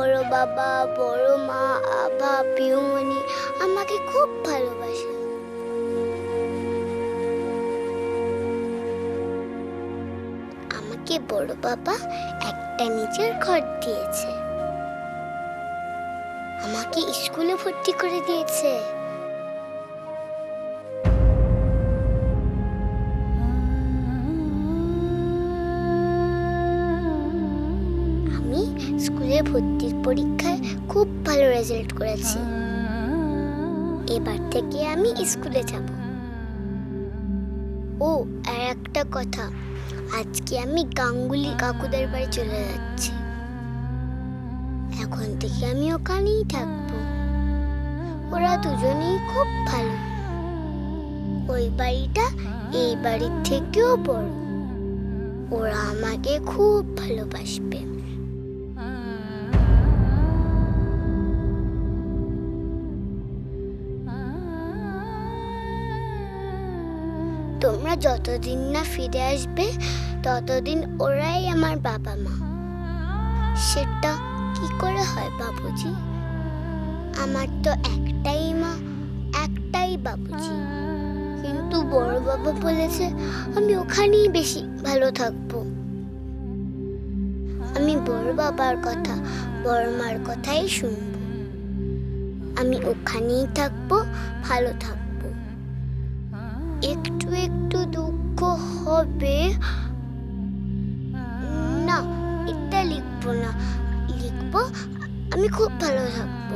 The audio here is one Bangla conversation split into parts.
বড় বাবা, বড় মা আবা পিউমণি আমাকে খুব ভালোবাসে। আমাকে বড় বাবা একটা নিজের ঘর দিয়েছে। আমাকে স্কুলে ভর্তি করে দিয়েছে। স্কুলে ভর্তির পরীক্ষায় খুব ভালো রেজাল্ট করেছি। এবার থেকে আমি স্কুলে যাব। ও, আর একটা কথা। আজকে আমি গাঙ্গুলি কাকুদের বাড়ি চলে যাচ্ছি। এখন থেকে আমি ওখানেই থাকব। ওরা দুজনেই খুব ভালো। ওই বাড়িটা এই বাড়ির থেকেও বড়। ওরা আমাকে খুব ভালোবাসবে। তোমরা যতদিন না ফিরে আসবে, ততদিন ওরাই আমার বাবা মা। সেটা কি করে হয় বাবুজি? আমার তো একটাই মা, একটাই বাবুজি। কিন্তু বড় বাবা বলেছে, আমি ওখানেই বেশি ভালো থাকব। আমি বড় বাবার কথা, বড় মার কথাই শুনব। আমি ওখানেই থাকব, ভালো থাকব। একটু একটু দুঃখ হবে? না এটা লিখব না। লিখব আমি খুব ভালো থাকব।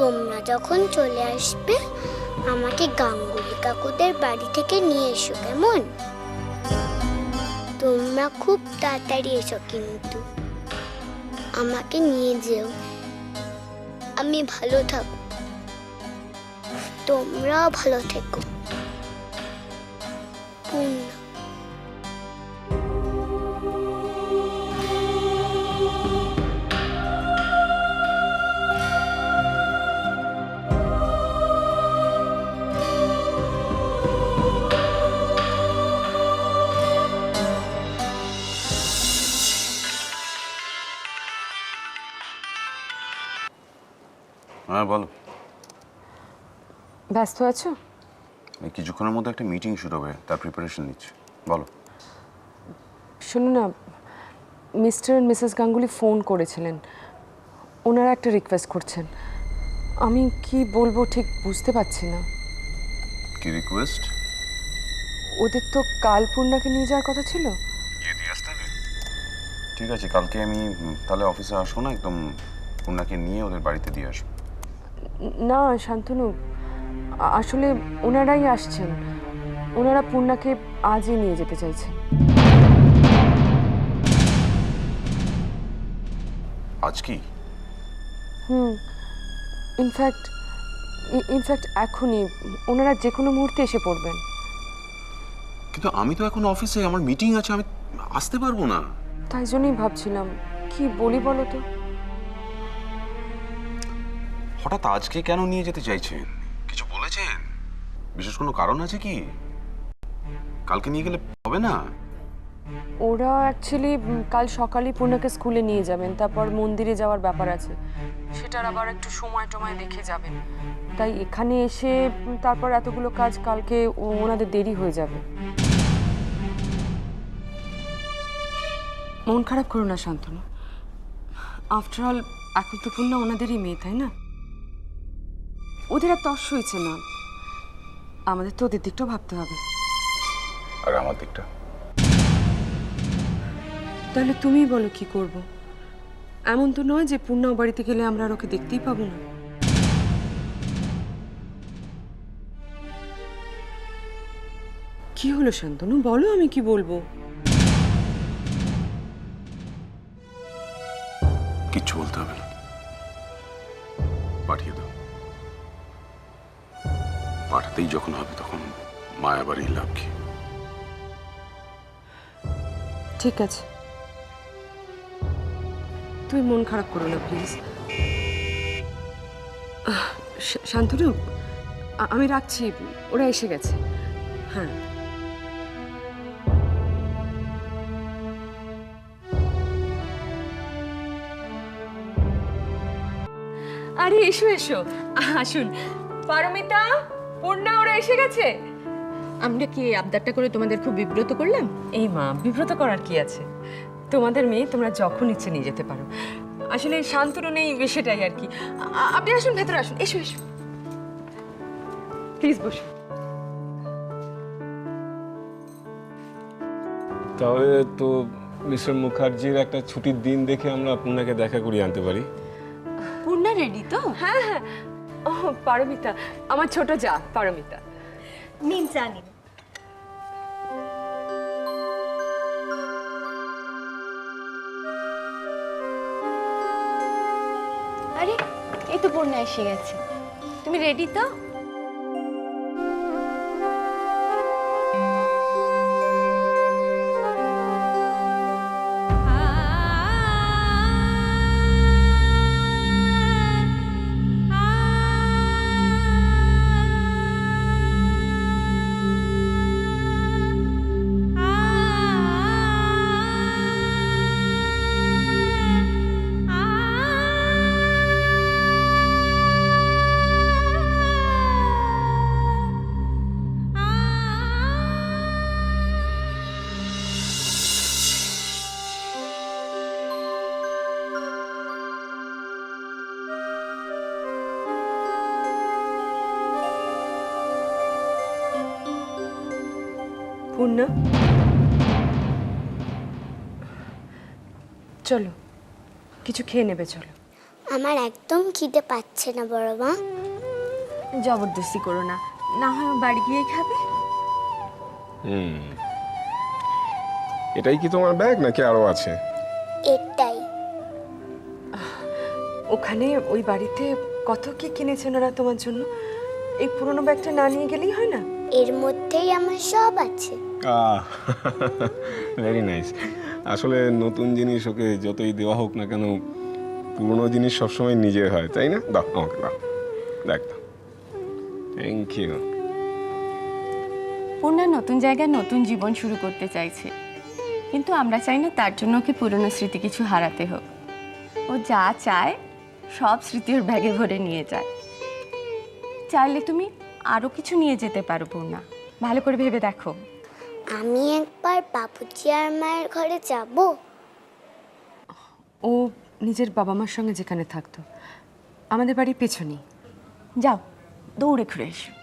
তোমরা যখন চলে আসবে, আমাকে গাঙ্গুলি কাকুদের বাড়ি থেকে নিয়ে এসো কেমন? তোমরা খুব তাড়াতাড়ি এসো কিন্তু। আমাকে নিয়ে যেও। আমি ভালো থাকব। তোমরাও ভালো থেকো। পূর্ণা হ্যাঁ বলো। ব্যস্ত আছো? এই কিছুক্ষণের মধ্যে একটা মিটিং শুরু হবে তার প্রিপারেশন নিচ্ছি। বলো। শোনো না Mr and Mrs Ganguly phone করেছিলেন। ওনারা একটা রিকোয়েস্ট করছেন। আমি কি বলব ঠিক বুঝতে পারছি না। কি রিকোয়েস্ট ওদের তো কাল পূর্ণাকে নিয়ে যাওয়ার কথা ছিল। ঠিক আছে কালকে আমি তাহলে অফিসে আসব না একদম পূর্ণাকে নিয়ে ওদের বাড়িতে দিয়ে আসব। না শান্তনু আসলে ওনারাই আসছেন। ওনারা পূর্ণাকে আজই নিয়ে যেতে চাইছেন আজ কি? হুম ইনফ্যাক্ট ইনফ্যাক্ট এখনই ওনারা যে কোনো মুহূর্তে এসে পড়বেন। কিন্তু আমি তো এখন অফিসে আমার মিটিং আছে আমি আসতে পারব না। তাই জন্যই ভাবছিলাম কি বলি বলো তো? হঠাৎ আজকে কেন নিয়ে যেতে চাইছেন? কিছু বলেছেন? বিশেষ কোনো কারণ আছে কি? কালকে নিয়ে গেলে হবে না? ওরা অ্যাকচুয়ালি কাল সকালেই পূর্ণাকে স্কুলে নিয়ে যাবেন, তারপর মন্দিরে যাওয়ার ব্যাপার আছে। সেটার আবার একটু সময় টময় দেখে যাবেন। তাই এখানে এসে তারপর এতগুলো কাজ কালকে ওনাদের দেরি হয়ে যাবে। মন খারাপ করো না, শান্তনু। আফটার অল এখন তো পূর্ণা ওনাদেরই মেয়ে, তাই না? ওদের আর তস হয়েছে না। আমাদের তো ওদের দিকটাও ভাবতে হবে। আর আমার দিকটা? তাহলে তুমিই বলো কি করব। এমন তো নয় যে পূর্ণা বাড়িতে গেলে আমরা আর ওকে দেখতেই পাবো না। কি হলো শান্তনু? বলো আমি কি বলব? কিচ্ছু বলতে হবে না। পাঠিয়ে দাও। পাঠাতেই যখন হবে তখন মায়াবাড়ি লাভ কি? ঠিক আছে। তুমি মন খারাপ করো না প্লিজ শান্তনু আমি রাখছি, ওরা এসে গেছে। হ্যাঁ। আরে, এসো এসো। আসুন। পারমিতা? পূর্ণা ওরা এসে গেছে? আমরা কি এই আবদারটা করে তোমাদের খুব বিব্রত করলাম? এই মা বিব্রত করার কি আছে? তোমাদের মেয়ে তোমরা যখন ইচ্ছে নিয়ে যেতে পারো। আসলে শান্তনু নেই সেটাই আর কি। আ- আপনি আসুন ভেতরে আসুন। এসো এসো। প্লিজ বসুন। তাহলে তো মিস্টার মুখার্জির একটা ছুটির দিন দেখে আমরা আপনাকে দেখা করিয়ে আনতে পারি। পূর্ণা রেডি তো? হ্যাঁ হ্যাঁ। ও পারমিতা আমার ছোট যা পারমিতা। নিন চা নিন। আরে এই তো পূর্ণা এসে গেছে। তুমি রেডি তো? পূর্ণা চলো কিছু খেয়ে নেবে চলো। আমার একদম খিদে পাচ্ছে না বড় মা। জবরদস্তি করো না না হয় বাড়ি গিয়ে খাবে। হুম। এটাই কি তোমার ব্যাগ নাকি আরও আছে? এটাই। ওখানে ওই বাড়িতে কত কি কিনেছেন ওরা তোমার জন্য? এই পুরনো ব্যাগটা না নিয়ে গেলেই হয় না? এর মধ্যেই আমার সব আছে। ভেরি নাইস আসলে নতুন জিনিস ওকে যতই দেওয়া হোক না কেন পুরনো জিনিস সবসময় নিজের হয় তাই না? দাও আমাকে দাও। দেখ থ্যাংক ইউ পূর্ণা নতুন জায়গায় নতুন জীবন শুরু করতে চাইছে। কিন্তু আমরা চাই না তার জন্য ওকে পুরনো স্মৃতি কিছু হারাতে হোক। ও যা চায় সব স্মৃতি ওর ব্যাগে ভরে নিয়ে যায়। চাইলে তুমি আরও কিছু নিয়ে যেতে পারব না। ভালো করে ভেবে দেখো। আমি একবার বাবুজি আর মায়ের ঘরে যাব। ও নিজের বাবা মার সঙ্গে যেখানে থাকতো। আমাদের বাড়ির পেছনেই। যাও দৌড়ে ঘুরে এসো।